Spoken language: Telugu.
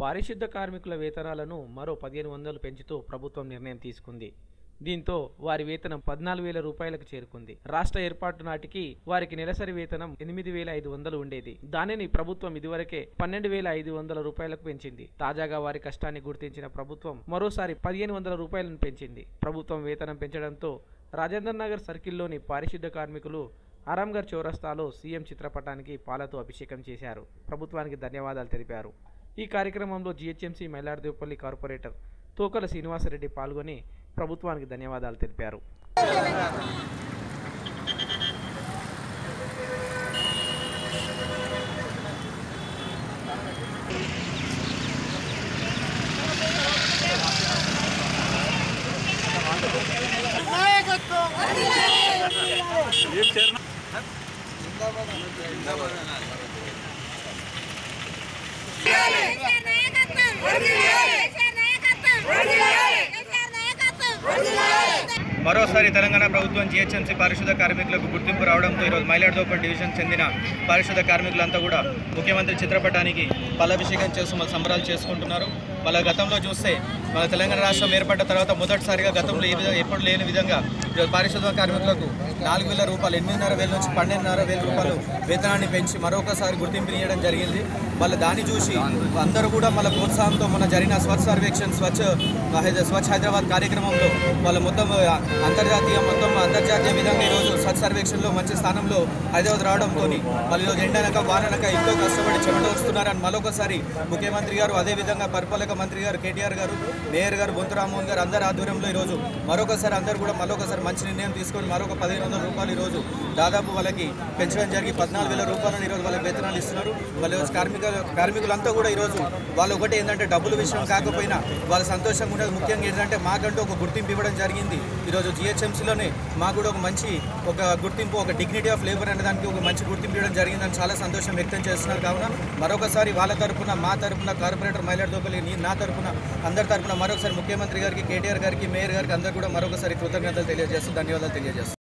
పారిశుద్ధ కార్మికుల వేతనాలను మరో పదిహేను వందలు పెంచుతూ ప్రభుత్వం నిర్ణయం తీసుకుంది. దీంతో వారి వేతనం పద్నాలుగు వేల రూపాయలకు చేరుకుంది. రాష్ట్ర ఏర్పాటు నాటికి వారికి నెలసరి వేతనం ఎనిమిది వేల ఐదు వందలు ఉండేది. దానిని ప్రభుత్వం ఇదివరకే పన్నెండు వేల ఐదు వందల రూపాయలకు పెంచింది. తాజాగా వారి కష్టాన్ని గుర్తించిన ప్రభుత్వం మరోసారి పదిహేను వందల రూపాయలను పెంచింది. ప్రభుత్వం వేతనం పెంచడంతో రాజేంద్ర నగర్ సర్కిల్లోని పారిశుద్ధ కార్మికులు ఆరాంగర్ చౌరస్తాలో సీఎం చిత్రపటానికి పాలతో అభిషేకం చేశారు. ప్రభుత్వానికి ధన్యవాదాలు తెలిపారు. ఈ కార్యక్రమంలో జీహెచ్ఎంసీ మైలార్దేవపల్లి కార్పొరేటర్ తోకల శ్రీనివాసరెడ్డి పాల్గొని ప్రభుత్వానికి ధన్యవాదాలు తెలిపారు. మరోసారి తెలంగాణ ప్రభుత్వం జిహెచ్ఎంసీ పరిశుధ కార్మికులకు గుర్తింపు రావడంతో ఈరోజు మైలాడదోపల్ డివిజన్ చెందిన పరిశుధ కార్మికులంతా కూడా ముఖ్యమంత్రి చిత్రపటానికి పలాభిషేకం చేస్తూ మన సంబరాలు చేసుకుంటున్నారు. వాళ్ళ గతంలో చూస్తే మన తెలంగాణ రాష్ట్రం ఏర్పడ్డ తర్వాత మొదటిసారిగా గతంలో ఏ విధంగా ఎప్పుడు లేని విధంగా ఈరోజు కార్మికులకు నాలుగు వేల రూపాయలు ఎనిమిదిన్నర వేల నుంచి పన్నెండున్నర వేల రూపాయలు వేతనాన్ని పెంచి మరొకసారి గుర్తింపు ఇవ్వడం జరిగింది. మళ్ళీ దాన్ని చూసి అందరూ కూడా మళ్ళీ ప్రోత్సాహంతో మన జరిగిన స్వచ్ఛ సర్వేక్షణ్ స్వచ్ఛ హైద- స్వచ్ఛ హైదరాబాద్ కార్యక్రమంలో వాళ్ళ మొత్తం అంతర్జాతీయ మొత్తం అంతర్జాతీయ విధంగా ఈరోజు స్వచ్ఛ సర్వేక్షణలో మంచి స్థానంలో హైదరాబాద్ రావడంతో మళ్ళీ ఈరోజు ఎండనక వాననక ఎంతో కష్టపడి చెమట వస్తున్నారని మరొకసారి ముఖ్యమంత్రి గారు అదేవిధంగా పరిపాలక మంత్రి గారు కేటీఆర్ గారు మేయర్ గారు బొంతు రామ్మోహన్ గారు అందరి ఆధ్వర్యంలో ఈరోజు మరొకసారి అందరూ కూడా మరొకసారి మంచి నిర్ణయం తీసుకొని మరొక పదిహేను వందల రూపాయలు ఈరోజు దాదాపు వాళ్ళకి పెంచడం జరిగి పద్నాలుగు వేల రూపాయలను ఈరోజు వాళ్ళకి వేతనాలు ఇస్తున్నారు. వాళ్ళు ఈరోజు కార్మిక కార్మికులంతా కూడా ఈరోజు వాళ్ళు ఒకటి ఏంటంటే డబ్బుల విషయం కాకపోయినా వాళ్ళు సంతోషంగా ఉండేది. ముఖ్యంగా ఏంటంటే మాకంటూ ఒక గుర్తింపు ఇవ్వడం జరిగింది. ఈరోజు జిహెచ్ఎంసీలోనే మాకు కూడా ఒక మంచి ఒక గుర్తింపు ఒక డిగ్నిటీ ఆఫ్ లేబర్ అనే దానికి ఒక మంచి గుర్తింపు ఇవ్వడం జరిగిందని చాలా సంతోషం వ్యక్తం చేస్తున్నారు. కావున మరొకసారి వాళ్ళ తరపున మా తరపున కార్పొరేటర్ మహిళల దోపలి నా తరపున అందరి తరపున మరొకసారి ముఖ్యమంత్రి గారికి కేటీఆర్ గారికి మేయర్ గారికి అందరు కూడా మరొకసారి కృతజ్ఞతలు తెలియజేస్తూ ధన్యవాదాలు తెలియజేస్తాం